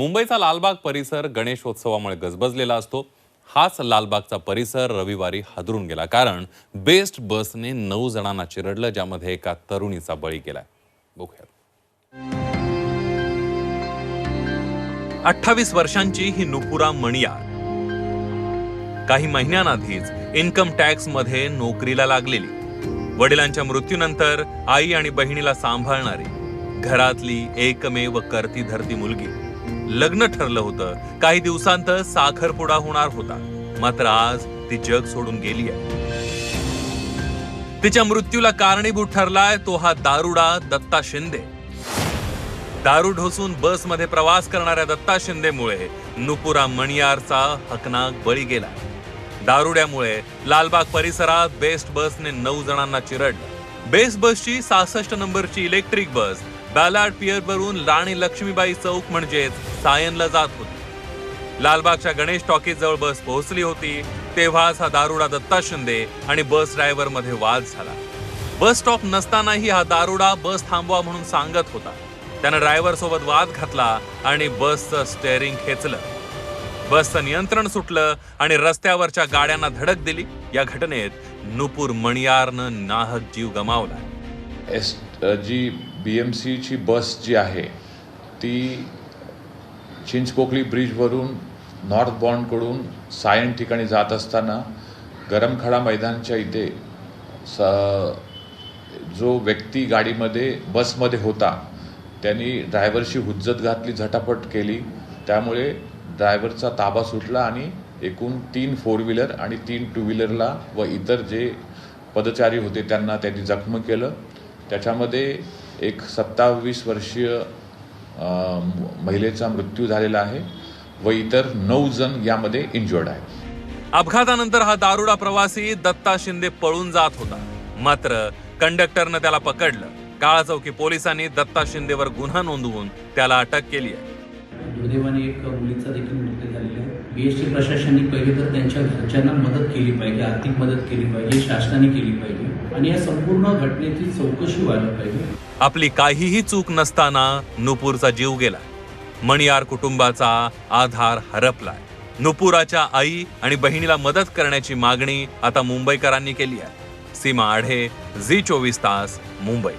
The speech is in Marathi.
मुंबईचा लालबाग परिसर गणेशोत्सवामुळे गजबजलेला असतो. हाच लालबागचा परिसर रविवारी हादरून गेला कारण बेस्ट बसने नऊ जणांना चिरडलं ज्यामध्ये एका तरुणीचा बळी गेलाय. बघूयात. अठ्ठावीस वर्षांची ही नुपुरा मणियार. काही महिन्यांआधीच इन्कम टॅक्समध्ये नोकरीला लागलेली. वडिलांच्या मृत्यूनंतर आई आणि बहिणीला सांभाळणारी. घरातली एकमेव करती धरती मुलगी. लग्न ठरलं होतं. काही दिवसांत साखरपुडा होणार होता. मात्र आज ती जग सोडून गेली आहे. तिच्या मृत्यूला कारणीभूत ठरलाय तो हा दारुडा दत्ता शिंदे. दारू ढोसून बसमध्ये प्रवास करणाऱ्या दत्ता शिंदेमुळे नुपुरा मणियारचा हकनाक बळी गेला. दारुड्यामुळे लालबाग परिसरात बेस्ट बसने नऊ जणांना चिरडलं. बेस्ट बसची सहासष्ट नंबरची इलेक्ट्रिक बस बॅलाड पियर वरून राणी लक्ष्मीबाई चौक म्हणजेच सायनला जात होती. लालबागच्या गणेश टॉकीज जवळ बस पोहोचली होती तेव्हाच हा दारुडा दत्ता शिंदे आणि बस ड्रायव्हरमध्ये वाद झाला. बस स्टॉप नसतानाही हा दारुडा बस थांबवा म्हणून सांगत होता. त्यानं ड्रायव्हर सोबत वाद घातला आणि बसचं स्टेअरिंग खेचलं. बसचं नियंत्रण सुटलं आणि रस्त्यावरच्या गाड्यांना धडक दिली. या घटनेत नुपूर मणियारनं नाहक जीव गमावला. एस जी बी एम सीची बस जी आहे ती चिंचपोकली ब्रिजवरून नॉर्थ बॉन्डकडून सायन ठिकाणी जात असताना गरमखडा मैदानच्या इथे स जो व्यक्ती गाडीमध्ये बसमध्ये होता त्यांनी ड्रायव्हरशी हुज्जत घातली झटापट केली. त्यामुळे ड्रायव्हरचा ताबा सुटला आणि एकूण तीन फोर व्हीलर आणि तीन टू व्हीलरला व इतर जे पदचारी होते त्यांना त्यांनी जखम केलं. त्याच्यामध्ये एक सत्तावीस वर्षीय महिलेचा मृत्यू झालेला आहे व इतर नऊ जण यामध्ये इंजुर्ड आहेत. अपघातानंतर हा दारुडा प्रवासी दत्ता शिंदे पळून जात होता. मात्र कंडक्टरनं त्याला पकडलं. काळा चौकी पोलिसांनी दत्ता शिंदेवर गुन्हा नोंदवून त्याला अटक केली आहे. दुर्दैवाने एक मुलीचा देखील मृत्यू झालेला आहे. बी एस टी प्रशासनाने पहिले तर त्यांच्या घरच्यांना मदत केली पाहिजे आर्थिक मदत केली पाहिजे शासनाने केली पाहिजे. आणि या संपूर्ण घटनेची चौकशी व्हायला पाहिजे. आपली काहीही चूक नसताना नुपूरचा जीव गेला मणियार कुटुंबाचा आधार हरपलाय. नुपुराच्या आई आणि बहिणीला मदत करण्याची मागणी आता मुंबईकरांनी केली आहे. सीमा आढे झी चोवीस तास मुंबई.